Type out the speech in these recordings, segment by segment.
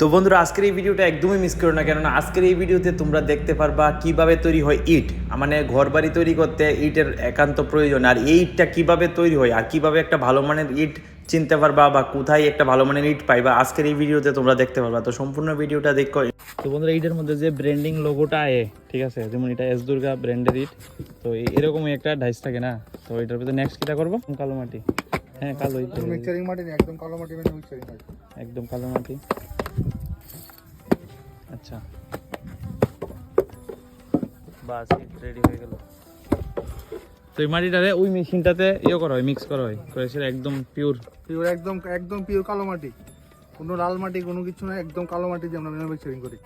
তো বন্ধুরা আজকের এই ভিডিওটা একদমই মিস করো না কেননা আজকের এই ভিডিওতে তোমরা দেখতে পারবা কীভাবে তৈরি হয় ইট। মানে ঘর বাড়ি তৈরি করতে ইটের একান্ত প্রয়োজন আর এই ইটটা কীভাবে তৈরি হয় আর কীভাবে একটা ভালো মানের ইট চিনতে পারবা বা কোথায় একটা ভালো মানের ইট পাইবা আজকের এই ভিডিওতে তোমরা দেখতে পারবা। তো সম্পূর্ণ ভিডিওটা দেখো। তো বন্ধুরা ইটের মধ্যে যে ব্র্যান্ডিং লোগোটা আয়ে ঠিক আছে যেমন এটা এস দুর্গা ব্র্যান্ডের ইট তো এরকমই একটা ডাইস থাকে না? তো এটার ভিতরে নেক্সট কিটা করব? কালো মাটি। হ্যাঁ কালো মিক্সারিং মাটি একদম কালো মানে মাটি। একদম কালো মাটি। আচ্ছা। বাস রেডি হয়ে গেল। তো এই মাটিটারে ওই মেশিনটাতে ইয়ে করা হয় মিক্স করা হয় করে সেটা একদম পিওর পিওর একদম একদম পিওর কালো মাটি। কোনো লাল মাটি কোনো কিছু না একদম কালো মাটি দিয়ে আমরা ম্যানুফ্যাকচারিং করি।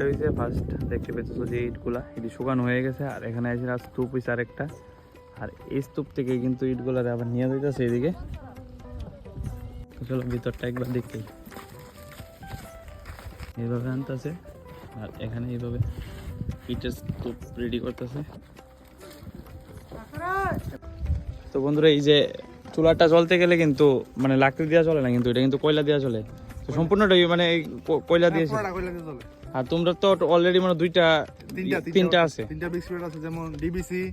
এখানটা হয়েছে ফার্স্ট দেখতে পেয়েছ যে ইটগুলা, এটি শুকানো হয়ে গেছে, আর এখানে আছে আর স্তূপ হয়েছে আরেকটা। আর এই স্তূপ থেকে কিন্তু ইটগুলারে আবার নিয়ে যাইতেছে এদিকে। চলো ভিতরটা একবার দেখতে এইভাবে আনতেছে, আর এখানে এইভাবে ইটের স্তূপ রেডি করতেছে। তো বন্ধুরা, এই যে চুলাটা চলতে গেলে কিন্তু মানে লাকড়ি দেওয়া চলে না কিন্তু, এটা কিন্তু কয়লা দেওয়া চলে সম্পূর্ণটাই মানে কয়লা দিয়েছে। কইলা দিয়ে চলে আর তোমরা তো অলরেডি মানে দুইটা তিনটা তিনটা আছে। তিনটা বিস্কুট আছে যেমন ডিবিসি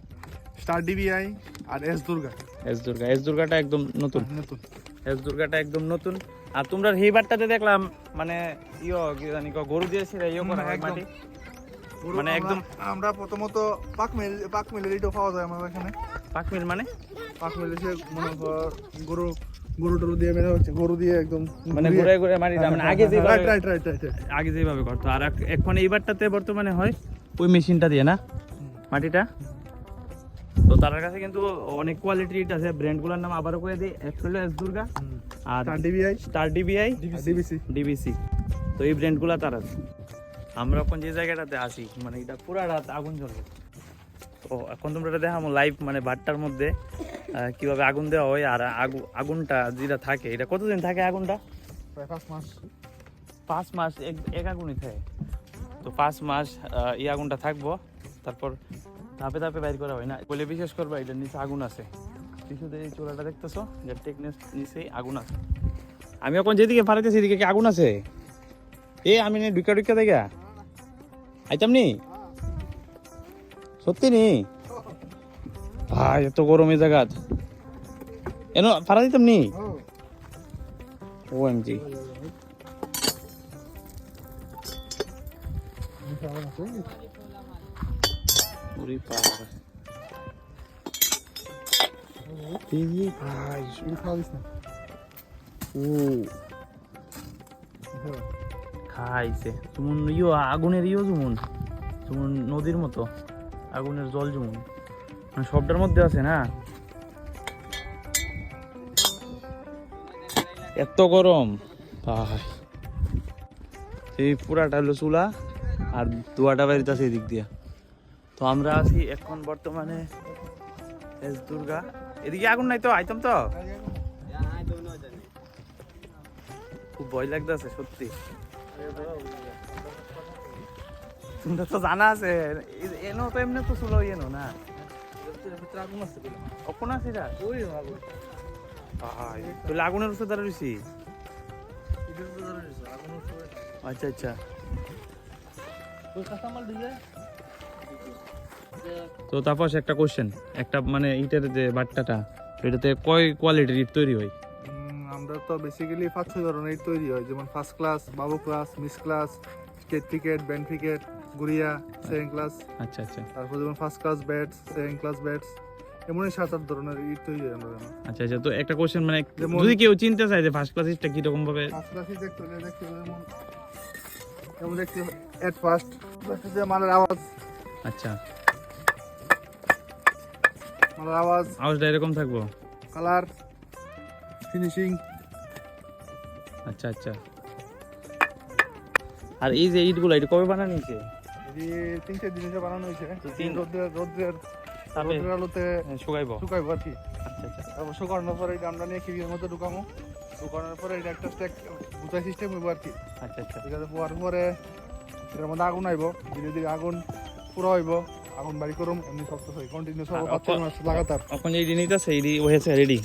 স্টার ডিবিআই আর S Durga S Durga S দুর্গাটা একদম নতুন। নতুন। এস দুর্গাটা একদম নতুন। আর তোমরা হেইবারটাতে দেখলাম মানে ইয়ো কি জানি ক, গরু দিয়েছে ইয়ে করা হয়। মাটি। মানে একদম- আমরা প্রথমত পাক মিল পাক মিলের ইটও পাওয়া যায় আমাদের এখানে। পাকমিল মানে? পাক মিলে সে মনে কর গরু গরু টরু দিয়ে মেরে হচ্ছে গরু দিয়ে একদম মানে ঘুরে ঘুরে মাটিটা মানে আগে যেভাবে রাইট রাইট রাইট আগে যেভাবে করতো। আর এক- এখন এইবারটাতে বর্তমানে হয় ওই মেশিনটা দিয়ে না? মাটিটা? তো তার কাছে কিন্তু অনেক কোয়ালিটির আছে। ব্র্যান্ডগুলোর নাম আবারও করে দিই। একটা হলো এস দুর্গা আর star DBI star DBI DBC DBC তো এই ব্র্যান্ডগুলো তার আছে। আমরা এখন যে জায়গাটাতে আসি মানে এটা পুরা রাত আগুন জ্বলে। তো এখন তোমরা এটা দেখামো লাইভ মানে ভাতটার মধ্যে। কীভাবে আগুন দেওয়া হয় আর আগু আগুনটা যেটা থাকে এটা কতদিন থাকে আগুনটা? প্রায় পাঁচ মাস। পাঁচ মাস এক আগুনই থাকে। তো পাঁচ মাস এই আগুনটা থাকব তারপর ধাপে ধাপে বাইর করা হয় না। বলে বিশেষ করব এটার নিচে আগুন আছে। কিছুতে এই চোলাটা দেখতেছো যে টেকনিস নিচেই আগুন আছে। আমি এখন যেদিকে পারাইতে সেদিকে কি আগুন আছে? এ আমি নে ঢুকা ঢুকা দেখা। আইতাম নি? সত্যি নি? ভাই এত গরম এই জায়গাত। এন ফারা দিতাম নি? ও এম জি খাইছে। যেমন ইয়ো আগুনের ইয়ো যেমন যেমন নদীর মতো আগুনের জল যেমন মানে সবটার মধ্যে আছে না? এত গরম। এই পুরাটা হলো চুলা আর দুয়াটা বাড়িতে আছে এদিক দিয়া। তো আমরা আছি এখন বর্তমানে দুর্গা। এদিকে আগুন নাই তো? আইতাম তো? খুব ভয় লাগতেছে, সত্যি। তোমরা তো জানা আছে এনো তো এমনি তো চুলো এনো না? অকন আছে এটা ভাই তাহলে আগুনের উপরে দাঁড়া রয়েছি আচ্ছা আচ্ছা। তো তারপর একটা কোশ্চেন একটা মানে ইটের যে বাট্টাটা এটাতে কয় কোয়ালিটির ইট তৈরি হয়? আমরা তো বেসিক্যালি পাঁচ ছয় ধরনের ইট তৈরি হয়। যেমন ফার্স্ট ক্লাস বাবু class miss class state cricket band cricket গুড়িয়া সেকেন্ড ক্লাস আচ্ছা আচ্ছা। তারপর যেমন first class bats second class bats এমনই সাত আট ধরনের ইট তৈরি হয় আমরা আচ্ছা আচ্ছা তো একটা কোশ্চেন মানে যদি কেউ চিনতে চায় যে ফার্স্ট ক্লাস ইটটা কীরকম ভাবে ফার্স্ট ক্লাসই দেখতে হলে দেখতে হবে যেমন যেমন দেখতে এট ফার্স্ট যে মালের আওয়াজ। আচ্ছা। মালের আওয়াজ আওয়াজটা এরকম থাকব? কালার ফিনিশিং আচ্ছা আচ্ছা। আর এই যে ইটগুলো এটা কবে বানানো হয়েছে? এই তিন চার দিনে বানানো হয়েছে তিন- রোদ্রের রোদ্রের তাপে রোদ্রের আলোতে শুকাইব। শুকাইবো আর কি। আচ্ছা আচ্ছা। তারপর শুকানোর পরে এটা আমরা নিয়ে কিবির মধ্যে ঢুকামো শুকানোর পরে এটা একটা বুঝাই সিস্টেম হইব আর কি। আচ্ছা আচ্ছা। ঠিক আছে পরে এর মধ্যে আগুন আইব। ধীরে ধীরে আগুন পুরো হইব। আগুন বাড়ি করুম এমনি কন্টিনিউ সব পাঁচ মাস লাগাতার। এখন এই দিনই আছে এই হয়েছে রেডি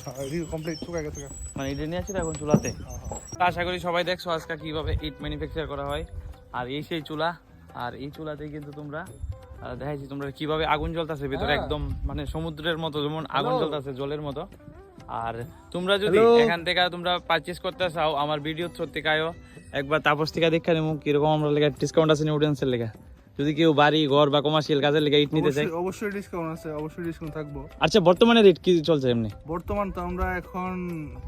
কমপ্লিট শুকাই গেছে মানে আছে এখন চুলাতে। হ্যাঁ, হ্যাঁ। আশা করি সবাই দেখছ আজকে কীভাবে ইট ম্যানুফ্যাকচার করা হয়। আর এই সেই চুলা আর এই চুলাতে কিন্তু তোমরা দেখাইছি তোমরা কীভাবে আগুন জ্বলতেছে ভিতরে হ্যাঁ। একদম মানে সমুদ্রের মতো যেমন আগুন. জ্বলতেছে জলের মতো। আর তোমরা যদি এখান থেকে তোমরা পারচেস করতে চাও আমার ভিডিও সত্যি কায়ও একবার তাপস থেকে দেখা নেব কীরকম আমরা লেগে ডিসকাউন্ট আছে অডিয়েন্সের লেগে। যদি কেউ বাড়ি ঘর বা কমার্শিয়াল কাজের লেগে ইট নিতে চায়। অবশ্যই ডিসকাউন্ট আছে অবশ্যই ডিসকাউন্ট থাকব। আচ্ছা বর্তমানে রেট কি চলছে এমনি? বর্তমান তো আমরা এখন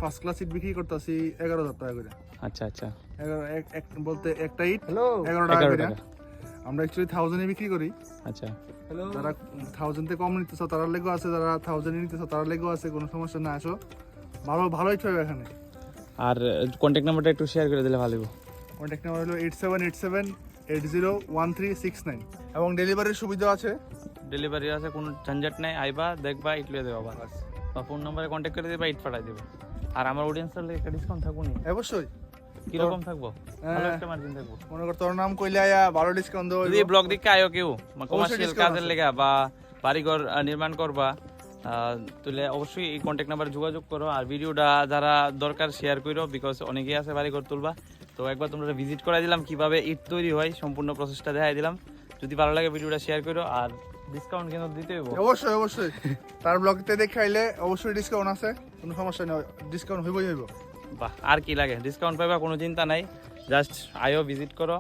ফার্স্ট ক্লাস সিট বিক্রি করতেছি এগারো হাজার টাকা করে। আচ্ছা আচ্ছা। এগারো এক বলতে একটা ইট এগারো টাকা এগারো করে। টাকা। আমরা অ্যাকচুয়ালি থাউজেন্ডে বিক্রি করি। আচ্ছা। যারা থাউজেন্ড থেকে কম নিতে নিতেছ তারা লেগো আছে যারা থাউজেন্ডে নিতেছ তারা লেগো আছে কোনো সমস্যা না আসো। ভালো ভালোই পাবে এখানে। আর কন্ট্যাক্ট নাম্বারটা একটু শেয়ার করে দিলে ভালো। কন্ট্যাক্ট নাম্বার হলো eight seven eight seven eight zero one three six nine এবং ডেলিভারির সুবিধা আছে? ডেলিভারি আছে কোনো ঝঞ্ঝাট নাই আইবা দেখবা ইট লিয়ে দেবা আবার বা ফোন নম্বরে কন্ট্যাক্ট করে দিবা ইট পাঠাই দেবো। আর আমার অডিয়েন্সের একটা ডিসকাউন্ট থাকব নি। থাকব? ভালো হ্যাঁ। একটা মার্জিন থাকব। মনে কর তোর নাম কইলে আয়া ভালো ডিসকাউন্ট দেবো যদি ব্লগ দিকে আয়ো কেউ? কমার্শিয়াল কাজের আছে। লেগা বা বাড়িঘর নির্মাণ করবা আহ, অবশ্যই এই কন্ট্যাক্ট নাম্বার যোগাযোগ করো। আর ভিডিওটা যারা দরকার শেয়ার করো বিকজ অনেকেই আছে বাড়িঘর তুলবা। তো একবার তোমরা ভিজিট করে দিলাম কীভাবে ইট তৈরি হয় সম্পূর্ণ প্রসেসটা দেখাই দিলাম। যদি ভালো লাগে ভিডিওটা শেয়ার করো আর ডিসকাউন্ট কিন্তু দিতে হইব। অবশ্যই অবশ্যই। তার ব্লগতে দেখাইলে অবশ্যই ডিসকাউন্ট আছে কোনো সমস্যা নেই ডিসকাউন্ট হইবই হইব। বাহ, আর কি লাগে? ডিসকাউন্ট পাইবা, কোনো চিন্তা নাই। জাস্ট আয়ো ভিজিট করো,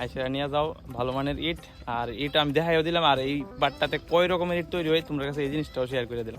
আইসে নিয়ে যাও, ভালো মানের ইট। আর ইট আমি দেখাইও দিলাম, আর এই বাটটাতে কয় রকমের ইট তৈরি হয়, তোমার কাছে এই জিনিসটাও শেয়ার করে দিলাম।